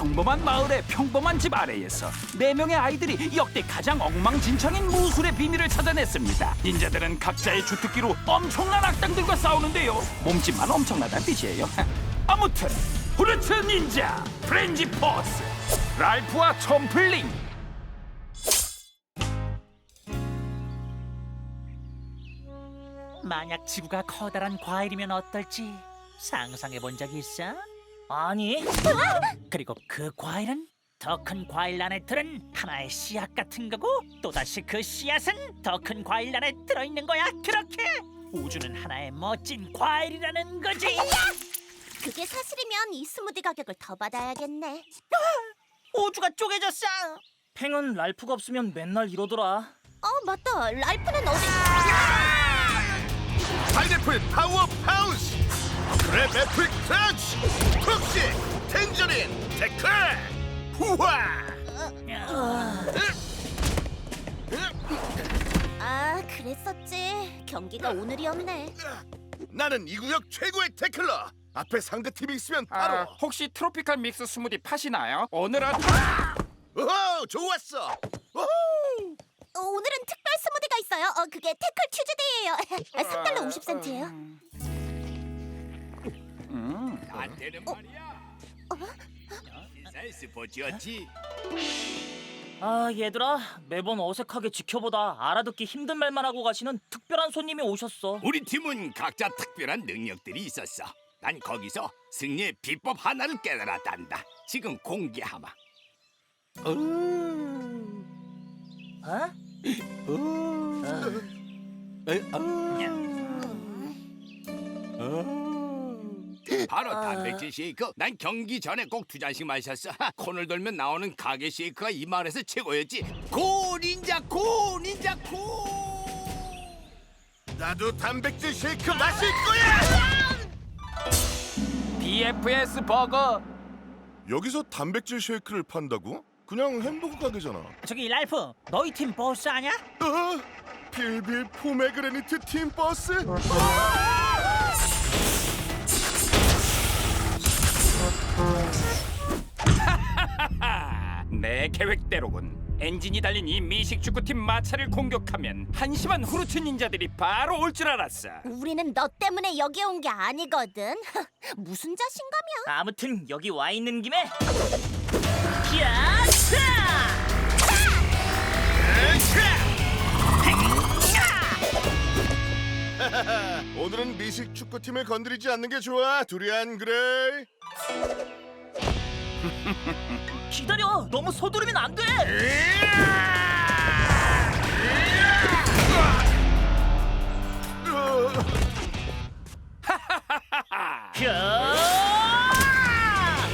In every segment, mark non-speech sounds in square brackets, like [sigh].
평범한 마을의 평범한 집 아래에서 네 명의 아이들이 역대 가장 엉망진창인 무술의 비밀을 찾아냈습니다. 닌자들은 각자의 주특기로 엄청난 악당들과 싸우는데요. 몸집만 엄청나다는 뜻이에요. [laughs] 아무튼 후르츠 닌자, 프렌지 포스, 랄프와 톰플링. 만약 지구가 커다란 과일이면 어떨지 상상해 본적 있어? 아니. 그리고 그 과일은 더 큰 과일 안에 들은 하나의 씨앗 같은 거고 또다시 그 씨앗은 더 큰 과일 안에 들어 있는 거야. 그렇게 우주는 하나의 멋진 과일이라는 거지. 그게 사실이면 이 스무디 가격을 더 받아야겠네. 우주가 쪼개졌어. 팽은 랄프가 없으면 맨날 이러더라. 어 맞다. 랄프는 어디? 파인애플 파워 파우스 애플 크런치 톡시 텐저린 데크 후화 아 그랬었지. 경기가 오늘이었네. 나는 이 구역 최고의 태클러 앞에 상대팀이 있으면 바로 아, 혹시 트로피칼 믹스 스무디 파시나요? 오늘은 오호 좋았어 오호 어, 오늘은 특별 스무디가 있어요. 어 그게 태클 튜즈데이예요. 3달러 [laughs] 50센트예요. 음, 안 되는 말이야. 비쌀 스포츠였지. 아 얘들아 매번 어색하게 지켜보다 알아듣기 힘든 말만 하고 가시는 특별한 손님이 오셨어. 우리 팀은 각자 특별한 능력들이 있었어. 난 거기서 승리의 비법 하나를 깨달았단다. 지금 공개하마. 어? 바로 단백질 쉐이크. 난 경기 전에 꼭 두 잔씩 마셨어. 코를 돌면 나오는 가게 쉐이크가 이 마을에서 최고였지. 고 닌자 고 닌자 고. 나도 단백질 쉐이크 마실 거야 BFS 버거. 여기서 단백질 쉐이크를 판다고? 그냥 햄버거 가게잖아 저기 랄프 너희 팀 보스 아냐? 어? 빌빌 포메그레니트 팀 버스 아, 내 계획대로군. 엔진이 달린 이 미식 축구팀 마차를 공격하면 한심한 후르츠 닌자들이 바로 올 줄 알았어. 우리는 너 때문에 여기 온 게 아니거든. [laughs] 무슨 자신감이야? 아무튼 여기 와 있는 김에 야차! [laughs] 오늘은 미식 축구팀을 건드리지 않는 게 좋아 두리안 그레이 [laughs] 기다려 너무 서두르면 안 돼. [laughs] 야!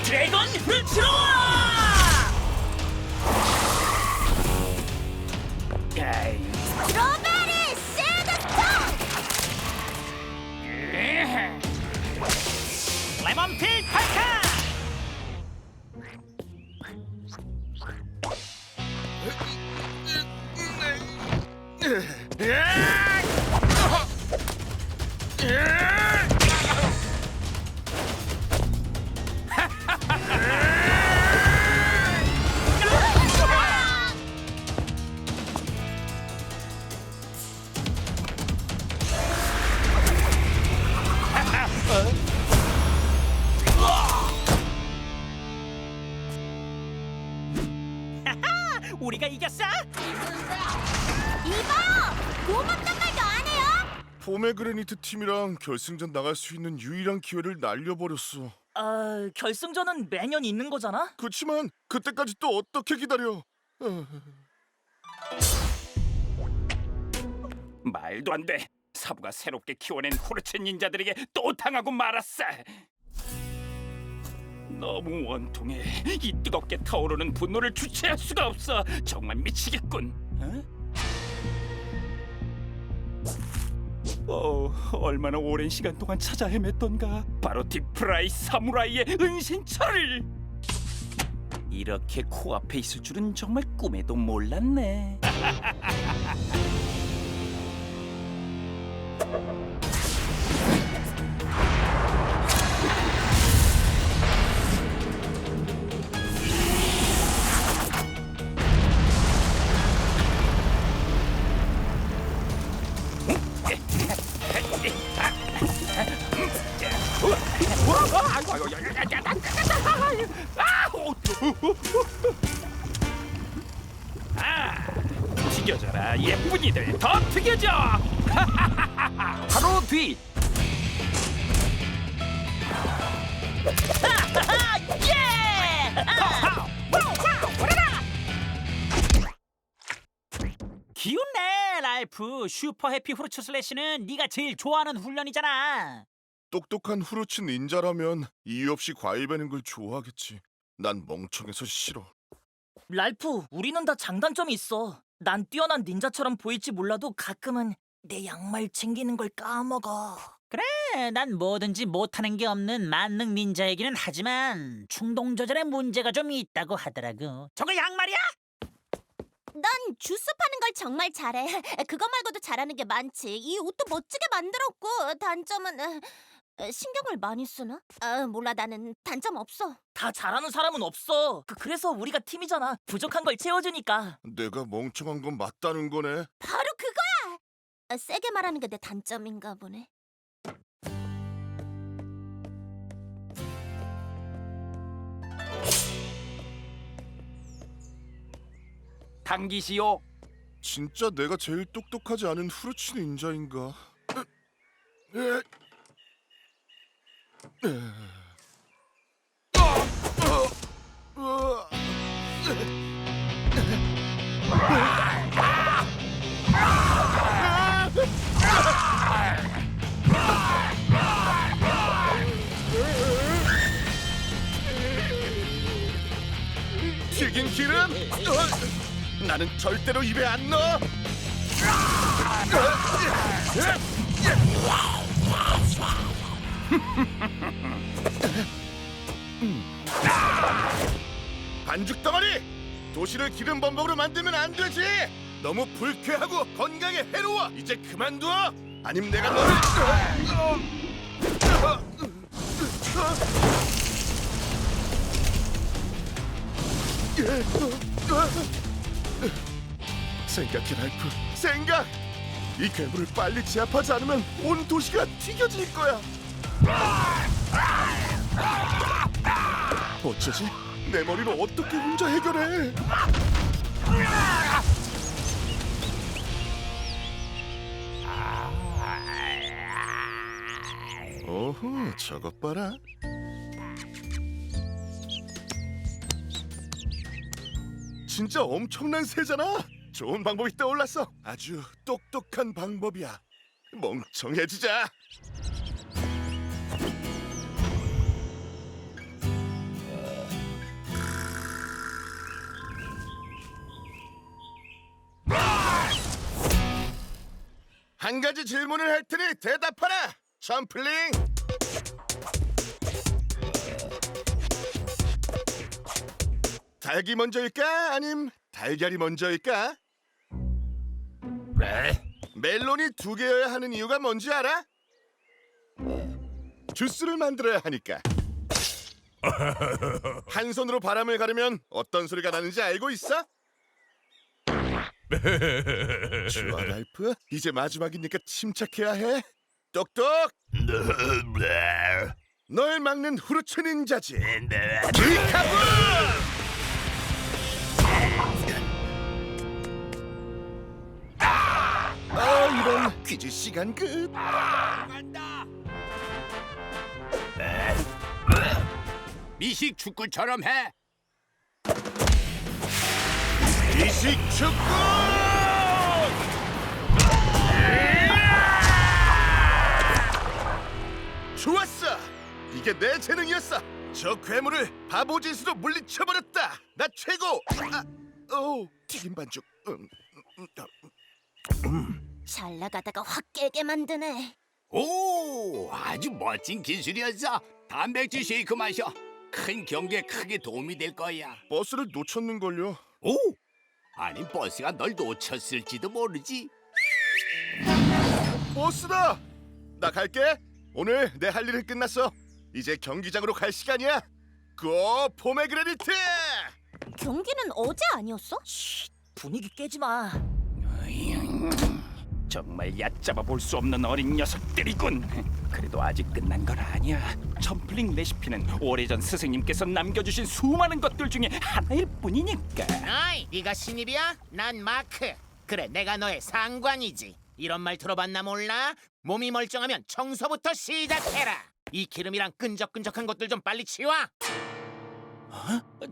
드래곤 hul트로! [laughs] 우리가 이겼어? 이봐요! 고맙단 말도 안 해요? 포메그레니트 팀이랑 결승전 나갈 수 있는 유일한 기회를 날려버렸어 아, 결승전은 매년 있는 거잖아? 그치만 그때까지 또 어떻게 기다려 어. 말도 안 돼. 사부가 새롭게 키워낸 후르츠 닌자들에게 또 당하고 말았어. 너무 원통해. 이 뜨겁게 타오르는 분노를 주체할 수가 없어. 정말 미치겠군. 어? 어, 얼마나 오랜 시간 동안 찾아 헤맸던가. 바로 디프라이 사무라이의 은신처를. 이렇게 코앞에 있을 줄은 정말 꿈에도 몰랐네. [laughs] 아유, 야, 튀겨져라 예쁜이들 더 튀겨져. [laughs] 바로 뒤. 기운내 랄프 슈퍼 해피 후르츠 슬래시는 네가 제일 좋아하는 훈련이잖아 똑똑한 후르츠 닌자라면 이유 없이 과일 베는 걸 좋아하겠지. 난 멍청해서 싫어. 랄프, 우리는 다 장단점이 있어. 난 뛰어난 닌자처럼 보일지 몰라도 가끔은 내 양말 챙기는 걸 까먹어. 그래 난 뭐든지 못하는 게 없는 만능 닌자이기는 하지만 충동 조절에 문제가 좀 있다고 하더라고 저거 양말이야? 난 주스 파는 걸 정말 잘해. 그거 말고도 잘하는 게 많지. 이 옷도 멋지게 만들었고 단점은 어, 어, 신경을 많이 쓰나? 아, 몰라 나는 단점 없어. 다 잘하는 사람은 없어. 그, 그래서 우리가 팀이잖아. 부족한 걸 채워주니까. 내가 멍청한 건 맞다는 거네. 바로 그거야. 아, 세게 말하는 게 내 단점인가 보네. 당기시오 진짜 내가 제일 똑똑하지 않은 에. 어, 어, 어. 튀긴 기름? 어, 나는 절대로 입에 안 넣어. 반죽 덩어리! 도시를 기름 범벅으로 만들면 안 되지! 너무 불쾌하고 건강에 해로워! 이제 그만둬! 아님 내가 너를... 생각해 라이프 생각! 이 괴물을 빨리 제압하지 않으면 온 도시가 튀겨질 거야 어쩌지? 내 머리로 어떻게 혼자 해결해? 오호, 저것 봐라. 진짜 엄청난 새잖아. 좋은 방법이 떠올랐어. 아주 똑똑한 방법이야. 멍청해지자. 한 가지 질문을 할 테니 대답하라. 점플링. 닭이 먼저일까? 아님 달걀이 먼저일까? 왜? 멜론이 두 개여야 하는 이유가 뭔지 알아? 주스를 만들어야 하니까. [laughs] 한 손으로 바람을 가르면 어떤 소리가 나는지 알고 있어? 좋아, 랄프. 이제 마지막이니까 침착해야 해. 똑똑. 널 막는 후르츠 닌자지. 기카부! 아, 이런 퀴즈 시간 끝. 미식 축구처럼 해. 미식 축구! 좋았어! 이게 내 재능이었어! 저 괴물을 바보짓으로 물리쳐버렸다! 나 최고! 아, 오, 튀김 반죽. 음, 음, 음. 잘 나가다가 확 깨게 만드네. 오, 아주 멋진 기술이었어. 단백질 쉐이크 마셔. 큰 경기에 크게 도움이 될 거야. 버스를 놓쳤는걸요. 오, 아니 버스가 널 놓쳤을지도 모르지. 버스다! 나 갈게. 오늘 내 할 일은 끝났어. 이제 경기장으로 갈 시간이야. 고 포메그레니트! 경기는 어제 아니었어? 분위기 깨지 마. 정말 얕잡아 볼 수 없는 어린 녀석들이군. 그래도 아직 끝난 건 아니야. 점플링 레시피는 오래전 스승님께서 남겨주신 수많은 것들 중에 하나일 뿐이니까. 어이, 네가 신입이야? 난 마크. 그래 내가 너의 상관이지 이런 말 들어봤나 몰라? 몸이 멀쩡하면 청소부터 시작해라 이 기름이랑 끈적끈적한 것들 좀 빨리 치워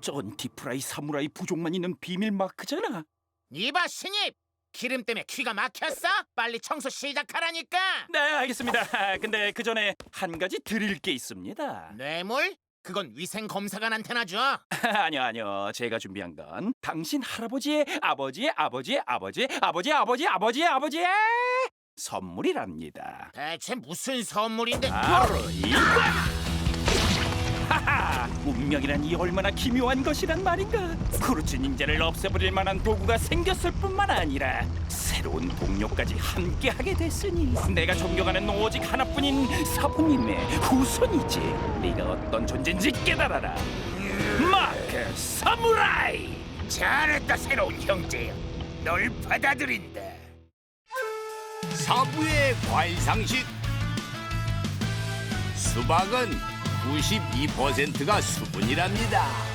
저건 디프라이 사무라이 부족만 있는 비밀 마크잖아. 이봐 신입 기름 때문에 귀가 막혔어? 빨리 청소 시작하라니까 네, 알겠습니다. [laughs] 근데 그 전에 한 가지 드릴 게 있습니다. 뇌물? 그건 위생 검사관한테나 줘 [laughs] 아니요, 아니요. 제가 준비한 건 당신 할아버지의 아버지의 아버지의 아버지의 아버지의 아버지의 아버지의 아버지의 선물이랍니다. 대체 무슨 선물인데 바로 이거! 운명이란 이 얼마나 기묘한 것이란 말인가? 크루츠 닌자를 없애버릴 만한 도구가 생겼을 뿐만 아니라 새로운 동료까지 함께하게 됐으니 내가 존경하는 오직 하나뿐인 사부님의 후손이지. 네가 어떤 존재인지 깨달아라. 마크 사무라이! 잘했다 새로운 형제야 널 받아들인다. 사부의 과일 상식. 수박은 92%가 수분이랍니다